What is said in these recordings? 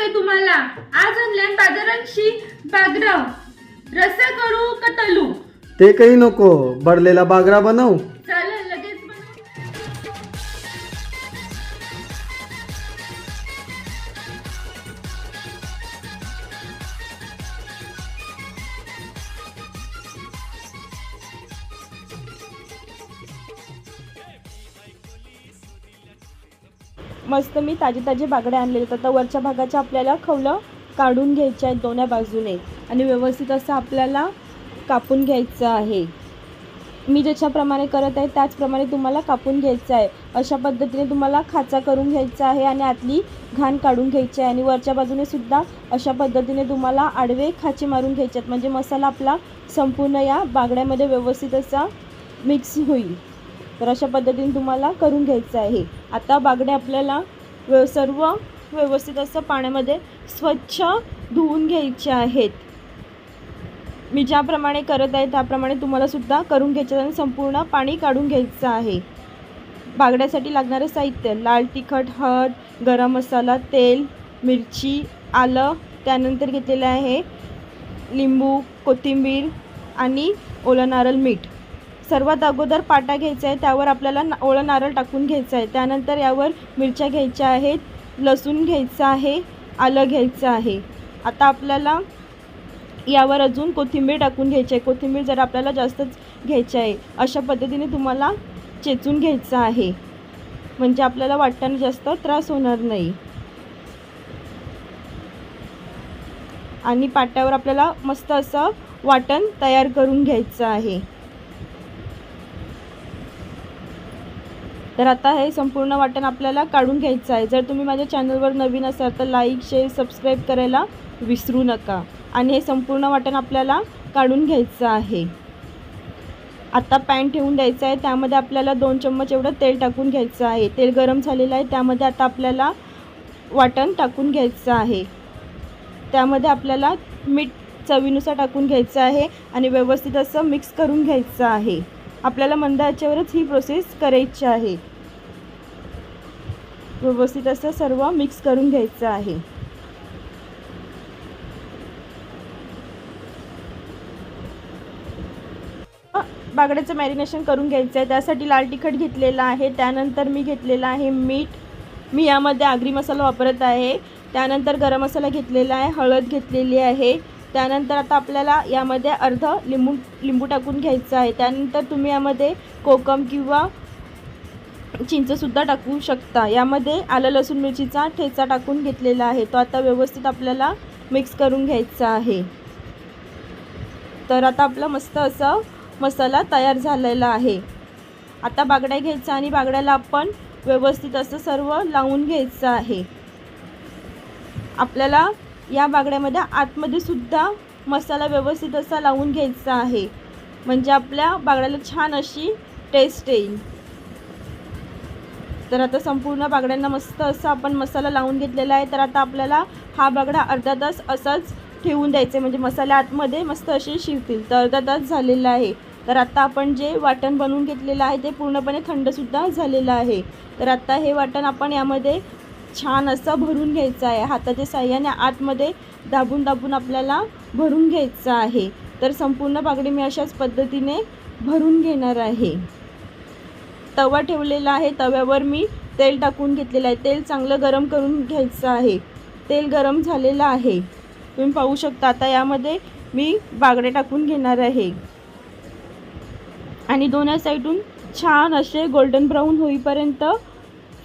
आहे तुम्हाला. आज ऑनलाईन बाजारांशी बागराव रस्सा करू का तलू? ते काही नको. बडलेला बागरा बनव. मस्त मी ताजे ताजे बागडे आणलेले आहेत. आता वरच्या भागाच्या आपल्याला खवलं काढून घ्यायच्या आहेत दोन्या बाजूने. आणि व्यवस्थित असं आपल्याला कापून घ्यायचं आहे. मी ज्याच्याप्रमाणे करत आहे त्याचप्रमाणे तुम्हाला कापून घ्यायचं आहे. अशा पद्धतीने तुम्हाला खाचा करून घ्यायचा आहे आणि आतली घाण काढून घ्यायची आहे. आणि वरच्या बाजूने सुद्धा अशा पद्धतीने तुम्हाला आडवे खाचे मारून घ्यायचे आहेत. म्हणजे मसाला आपला संपूर्ण या बागड्यामध्ये व्यवस्थित असा मिक्स होईल. तर अशा पद्धतीने तुम्हाला करून घ्यायचं आहे. आता बागडे आपल्याला व्यव सर्व व्यवस्थित असं पाण्यामध्ये स्वच्छ धुवून घ्यायचे आहेत. मी ज्याप्रमाणे करत आहे त्याप्रमाणे तुम्हाला सुद्धा करून घ्यायचं आणि संपूर्ण पाणी काढून घ्यायचं आहे. बागड्यासाठी लागणारे साहित्य लाल तिखट हळद गरम मसाला तेल मिरची आलं त्यानंतर घेतलेलं आहे लिंबू कोथिंबीर आणि ओलं नारळ मीठ. सर्वात अगोदर पाटा घ्यायचा आहे त्यावर आपल्याला ना नारळ टाकून घ्यायचं आहे. त्यानंतर यावर मिरच्या घ्यायच्या आहेत लसूण घ्यायचं आहे आलं घ्यायचं आहे. आता आपल्याला यावर अजून कोथिंबीर टाकून घ्यायची आहे. कोथिंबीर जर आपल्याला जास्तच घ्यायची आहे. अशा पद्धतीने तुम्हाला चेचून घ्यायचं आहे. म्हणजे आपल्याला वाटताना जास्त त्रास होणार नाही. आणि पाट्यावर आपल्याला मस्त असं वाटण तयार करून घ्यायचं आहे. तर आता हे संपूर्ण वाटण आपल्याला काढून घ्यायचं आहे. जर तुम्ही माझ्या चॅनलवर नवीन असाल तर लाईक शेअर सबस्क्राईब करायला विसरू नका. आणि हे संपूर्ण वाटण आपल्याला काढून घ्यायचं आहे. आता पॅन ठेवून द्यायचं आहे. त्यामध्ये आपल्याला दोन चम्मच एवढं तेल टाकून घ्यायचं आहे. तेल गरम झालेलं आहे. त्यामध्ये आता आपल्याला वाटण टाकून घ्यायचं आहे. त्यामध्ये आपल्याला मीठ चवीनुसार टाकून घ्यायचं आहे आणि व्यवस्थित असं मिक्स करून घ्यायचं आहे. आपल्याला मंदाच्यावरच ही प्रोसेस करायची आहे. व्यवस्थित असं सर्व मिक्स करून घ्यायचं आहे. बागड्याचं मॅरिनेशन करून घ्यायचं आहे. त्यासाठी लाल तिखट घेतलेलं आहे. त्यानंतर मी घेतलेलं आहे मीठ. मी यामध्ये आगरी मसाला वापरत आहे. त्यानंतर गरम मसाला घेतलेला आहे. हळद घेतलेली आहे. त्यानंतर आता आपल्याला यामध्ये अर्ध लिंबू लिंबू टाकून घ्यायचं आहे. त्यानंतर तुम्ही यामध्ये कोकम किंवा चिंचसुद्धा टाकू शकता. यामध्ये आलं लसूण मिरचीचा ठेचा टाकून घेतलेला आहे. तो आता व्यवस्थित आपल्याला मिक्स करून घ्यायचा आहे. तर आता आपला मस्त असं मसाला तयार झालेला आहे. आता बागड्या घ्यायचा आणि बागड्याला आपण व्यवस्थित असं सर्व लावून घ्यायचं आहे. आपल्याला या बागड्यामध्ये आतमध्ये सुद्धा मसाला व्यवस्थित असा लावून घ्यायचा आहे. म्हणजे आपल्या बागड्याला छान अशी टेस्ट येईल. तर आता संपूर्ण बागड्यांना मस्त असं आपण मसाला लावून घेतलेला आहे. तर आता आपल्याला हा बागडा अर्धा तास असाच ठेवून द्यायचं आहे. म्हणजे मसाले आतमध्ये मस्त असे शिवतील तर अर्धा तास झालेला आहे. तर आता आपण जे वाटण बनवून घेतलेलं आहे ते पूर्णपणे थंडसुद्धा झालेलं आहे. तर आता हे वाटण आपण यामध्ये छान असं भरून घ्यायचं आहे. हाताच्या साह्याने आतमध्ये दाबून दाबून आपल्याला भरून घ्यायचं आहे. तर संपूर्ण बागडी मी अशाच पद्धतीने भरून घेणार आहे. तवा ठेवलेला आहे. तव्यावर मी तेल टाकून घेतलेलं आहे. तेल चांगलं गरम करून घ्यायचं आहे. तेल गरम झालेलं आहे. तुम्ही पाहू शकता आता यामध्ये मी बागडे टाकून घेणार आहे. आणि दोन्ही साईडून छान असे गोल्डन ब्राऊन होईपर्यंत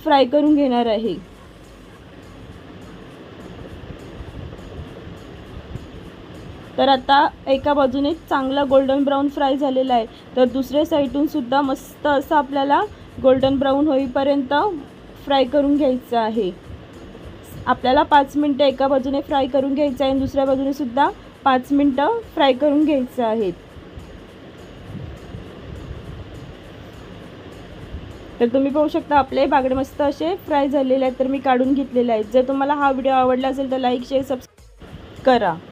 फ्राय करून घेणार आहे. तर आता एका बाजूने चांगला गोल्डन ब्राऊन फ्राय झालेला आहे. तर दुसऱ्या साईडूनसुद्धा मस्त असं आपल्याला गोल्डन ब्राऊन होईपर्यंत फ्राय करून घ्यायचं आहे. आपल्याला पाच मिनटं एका बाजूने फ्राय करून घ्यायचं आहे आणि दुसऱ्या बाजूने सुद्धा पाच मिनटं फ्राय करून घ्यायचं आहेत तर तुम्ही पाहू शकता आपले बागडे मस्त असे फ्राय झालेले आहेत. तर मी काढून घेतलेले आहेत. जर तुम्हाला हा व्हिडिओ आवडला असेल तर लाईक शेअर सबस्क्राईब करा.